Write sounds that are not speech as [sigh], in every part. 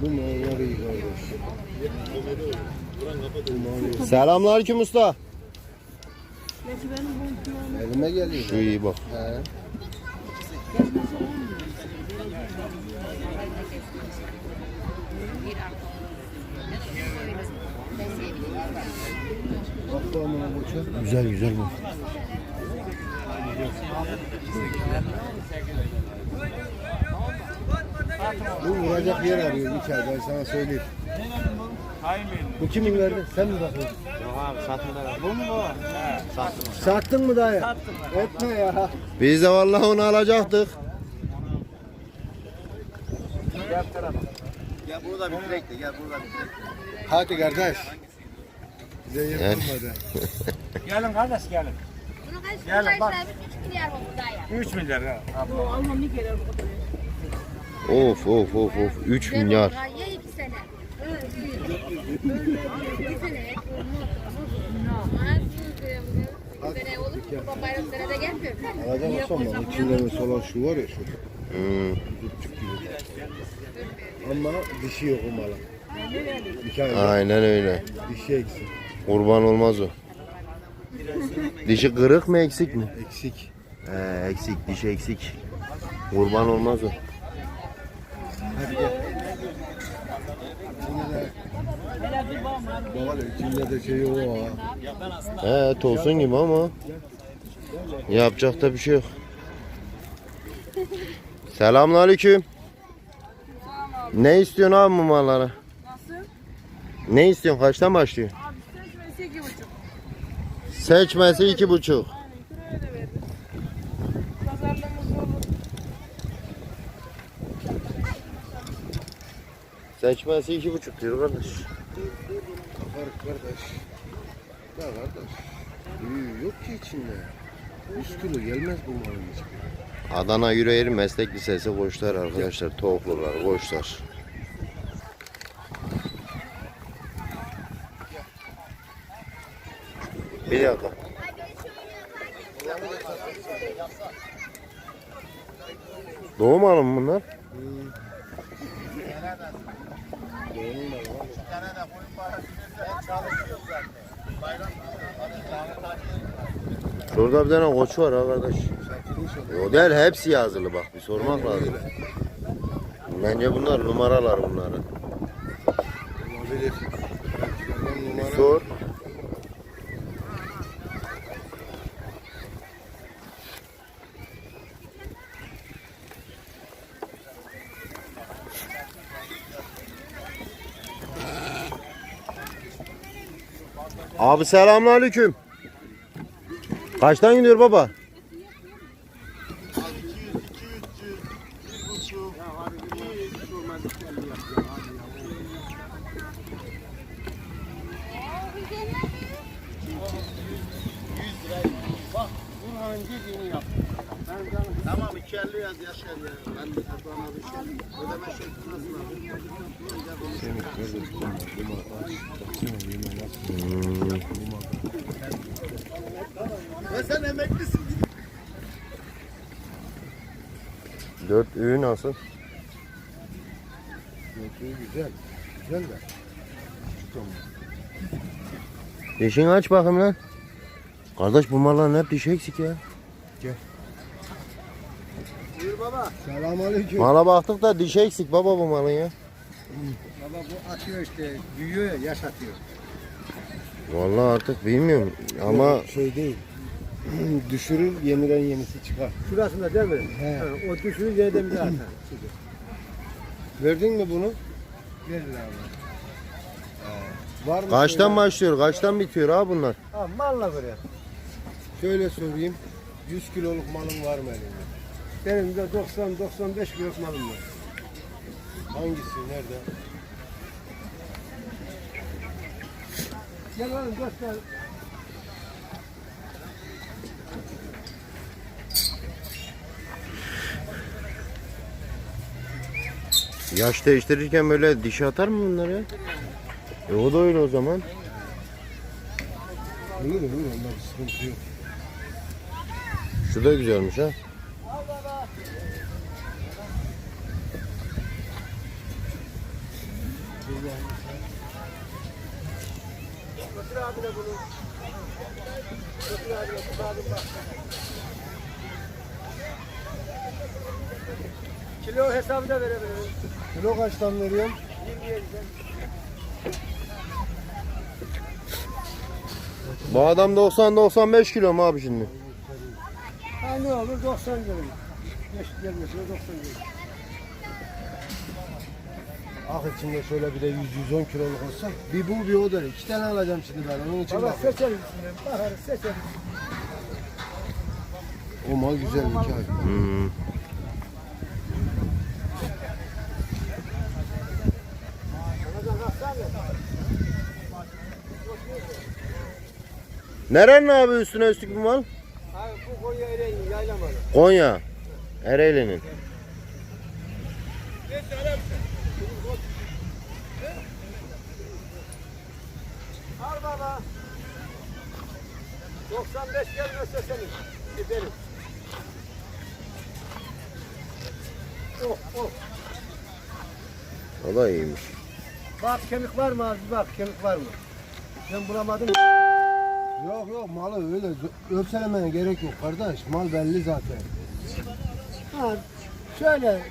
Bu iyi kardeş. Mavi. Selamünaleyküm usta. Elime geliyor. Şu iyi bak. He. Güzel güzel bu. Bu vuracak yer arıyor bir çay ben sana söyleyeyim. Bu kimin verdi? Sen mi bakıyorsun? Yok abi satımda var. Bu mu bu? He. Sattım. Sattın mı dayı? Sattım. Etme ya. Biz de vallahi onu alacaktık. Gel bunu da bitirek de gel bunu da bitirek. Hadi kardeş. Bize yer Gel. bulmadı. [laughs] Gelin kardeş gelin. Bunu kaç Gel Gel, bak. 3 milyar oldu daha ya. 3 milyar ha. Of of of of. 3 milyar. Ya ye 2 sene. İki sene. Az sene olur mu? Baba bayram senede gelmiyor. Alacak olsam bak içinde mesela şu var ya şu. Hmm. Ama dişi yok ay Aynen öyle. dişi eksik. Kurban olmaz o. Dişi kırık mı eksik mi? Eksik. He, eksik, dişi eksik. Kurban olmaz o. Hadi gel. Baba içinde de şey o ha. He, tolsun gibi ama yapacak da bir şey yok. Selamünaleyküm. Ne istiyorsun abi bu mallara? Nasıl? Ne istiyorsun? Kaçtan başlıyor? Abi seçmesi iki buçuk. Seçmesi iki buçuk. Aynen kiloya da veririz. Pazarlığımız olur. Seçmesi iki buçuk diyor kardeş. Var kardeş. Ya kardeş. Büyüğü yok ki içinde. 100 kilo gelmez bu malın hiçbiri. Adana Yüreğir Meslek Lisesi koçlar arkadaşlar. Tavuklular, koçlar. Bir dakika. Doğum malı mı bunlar? Şurada bir tane koç var ha kardeş. O değil hepsi yazılı bak bir sormak lazım. Bence bunlar numaralar. Belki Bir sor. Abi selamünaleyküm. Kaçtan gidiyor baba? Tamam 250 yaz yaşar ya. Ben toplamda bir şey. Ödeme şekli nasıl abi? Ya sen emeklisin. Dört ürün nasıl? Götüğü güzel. Güzel de. Dişini aç bakayım lan. Kardeş bu malların hep dişi eksik ya. Buyur baba. Selamünaleyküm. Mala baktık da dişi eksik baba bu malın ya. Baba bu atıyor işte. Büyüyor ya yaş atıyor. Vallahi artık bilmiyorum ama şey değil. Düşürür yeniden yenisi çıkar. Şurasında değil mi? He. Ha, o düşürür yerden bir atar. [clears throat] Verdin mi bunu? Verir abi. Var mı? kaçtan şöyle- başlıyor kaçtan bitiyor ha bunlar? Ha malla göre. Şöyle sorayım. 100 kiloluk malın var mı elinde? Benim de 90-95 kilo malım var. Hangisi? Nerede? Gel oğlum göster. Yaş değiştirirken böyle dişi atar mı bunlar? E o da öyle o zaman. Şu da güzelmiş ha. Kilo hesabı da verebilirim. Kilo kaçtan veriyorum? 27'den. Bu adam 90-95 kilo mu abi şimdi? Ha ne olur 90 gram. Yaş gelmesine 90 gram. Ah içinde şöyle bir de 100-110 kiloluk olsa. Bir bu bir o da. İki tane alacağım şimdi ben. Onun için Ama bak. seçeriz içinden. Bakarız seçeriz. O mal güzel bir abi. Hmm. Nerenin abi üstüne üstlük bir mal? Abi bu Konya Ereğli yaylamalı. Konya. Ereğli'nin. Al baba. 95 gelmezse senin. Gidelim. Oh oh. O da iyiymiş. Bak kemik var mı abi? Bak kemik var mı? Ben bulamadım. Yok yok malı öyle öpselemene gerek yok kardeş. Mal belli zaten. Ha, şöyle.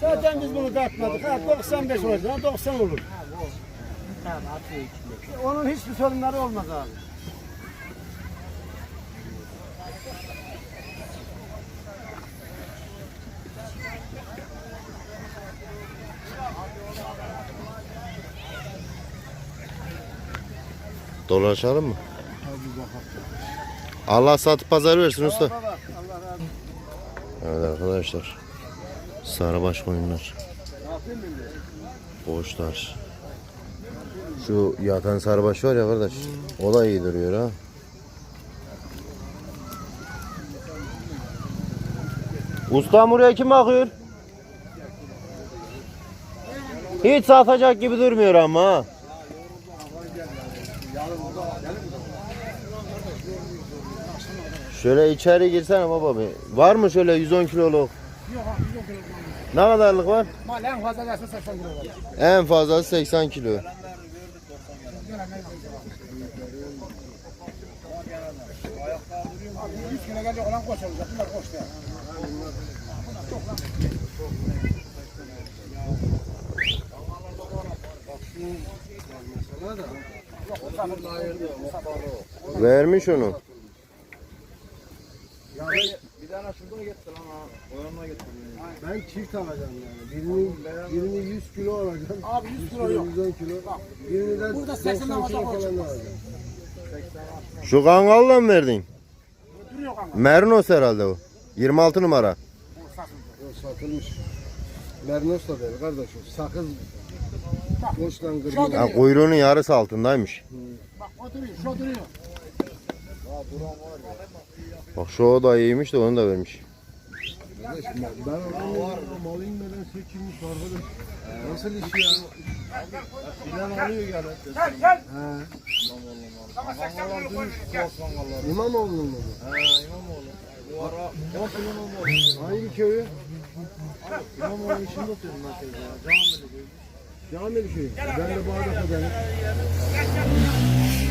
Zaten biz bunu dağıtmadık. Ha, 95 olacak. 90 olur. Onun hiçbir sorunları olmaz abi. Dolaşalım mı? Allah satıp pazarı versin usta. Evet arkadaşlar. Sarıbaş koyunlar. Boğuşlar. Şu yatan sarıbaş var ya kardeş. O da iyi duruyor ha. Ustam buraya kim bakıyor? Hiç satacak gibi durmuyor ama ha. Şöyle içeri girsene baba bir. Var mı şöyle 110 kiloluk? Yok abi, yok yok. Ne kadarlık var? Mal en fazla gelsin 80 kilo var. En fazla 80 kilo. Abi 100 kilo gelecek olan koç olacak. Bunlar koç değil. Mesela da. Vermiş onu. Ben çift alacağım yani. Birini, birini 100 kilo alacağım. Abi 100 kilo yok. 110 kilo. Birini de Burada 90 80'den kilo fazla falan koç alacağım. Şu kangaldan mı verdin? Duruyor kanka. Mernos herhalde o. 26 numara. Yok satılmış. Mernos da değil kardeşim. Sakız boştan kırmızı. Ha, kuyruğunun yarısı altındaymış. Bak o duruyor. Şu duruyor. Bak şu o da iyiymiş de onu da vermiş. Kardeş, ben onu mal inmeden seçilmiş arkadaş. Nasıl iş ya? Bilen alıyor yani. Gel gel. He. Ama 80 kilo koy. İmamoğlu'nun mu? He İmamoğlu. Bu ara yok İmamoğlu. Hangi köyü? İmamoğlu'nun içinde oturuyorum ben ya. Camili köyü. Camili köyü. Ben de Bağdat'tayım.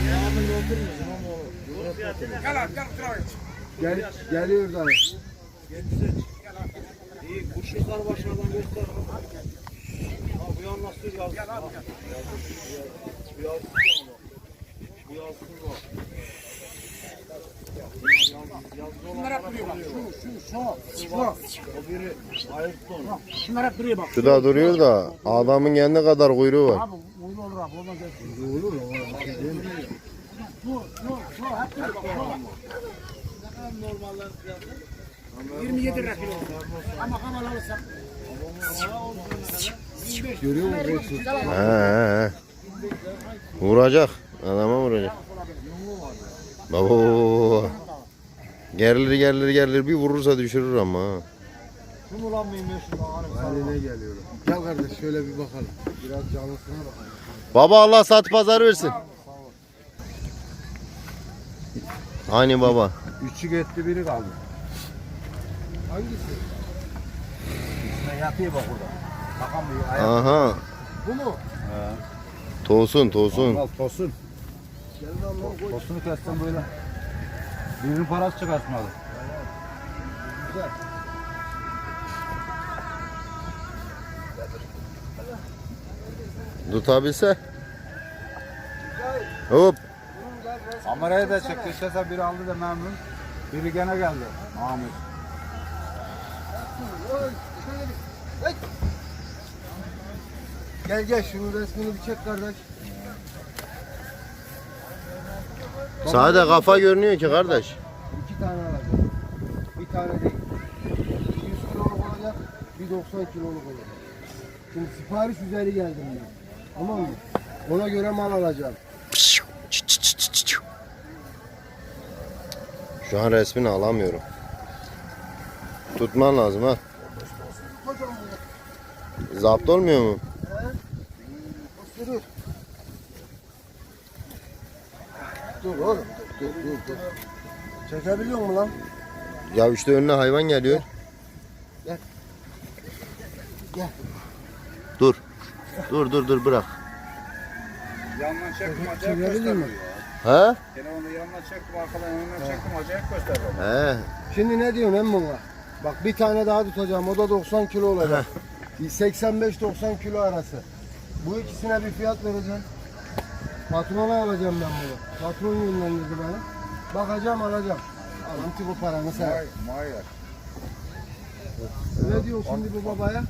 Camili oturmuyor İmamoğlu. Gel abi gel otur abi. Gel, geliyor da. İyi kurşunlar başlardan göster. Ha bu yan nasıl yazsın? Gel abi gel. Bu yazsın ama. Bu yazsın var. Şunlar hep duruyor bak. Şu şu şu. Şu. O biri Ayrton. Şunlar hep duruyor bak. Şu da duruyor da adamın kendi kadar kuyruğu var. Abi uydu olur abi. Olmaz gelsin. Olur o. Değil mi? Şu şu şu hep duruyor bak. Şu. 27 lira kilo. Ama kamal alırsak. Görüyor musun? He, he, he. Vuracak. Adama vuracak. Baba. Gerilir gerilir gerilir bir vurursa düşürür ama. ha. Şunu lan mıyım ben şunu hanım. Haline geliyorum. Gel kardeş şöyle bir bakalım. Biraz canlısına bakalım. Baba Allah sat pazar versin. Hani baba. Üçü gitti biri kaldı. Hangisi? Yatıyor bak burada. Bakamıyor. Aha. Bu mu? He. Tosun tosun. Al tosun. Tosunu kestim böyle. Birinin parası çıkartmadı. Tutabilse. Hop. Kamerayı da çekti. İstese biri aldı da memnun. Biri gene geldi. Ahmet. Gel gel şunun resmini bir çek kardeş. Sade kafa görünüyor ki kardeş. İki tane alacağım. Bir tane değil. 100 kiloluk olacak, bir 90 kiloluk olacak. Şimdi sipariş üzeri geldim ben. Tamam mı? Ona göre mal alacağım. Şu an resmini alamıyorum. Tutman lazım ha. Zapt olmuyor mu? Dur. Dur oğlum. Dur dur dur. Çekebiliyor musun lan? Ya işte önüne hayvan geliyor. Gel. Gel. Dur. Dur dur dur bırak. Yandan gösterdi mi? ya. Ha? Telefonu yandan çektim arkadan önünden çektim acayip gösterdi. He. Şimdi ne diyorsun emmi buna? Bak bir tane daha tutacağım. O da 90 kilo olacak. 85-90 kilo arası. Bu ikisine bir fiyat vereceğim. Patrona alacağım ben bunu. Patron yönlendirdi beni. Bakacağım alacağım. Alıntı bu paranı sen. Mayır. Ne diyorsun şimdi bu babaya?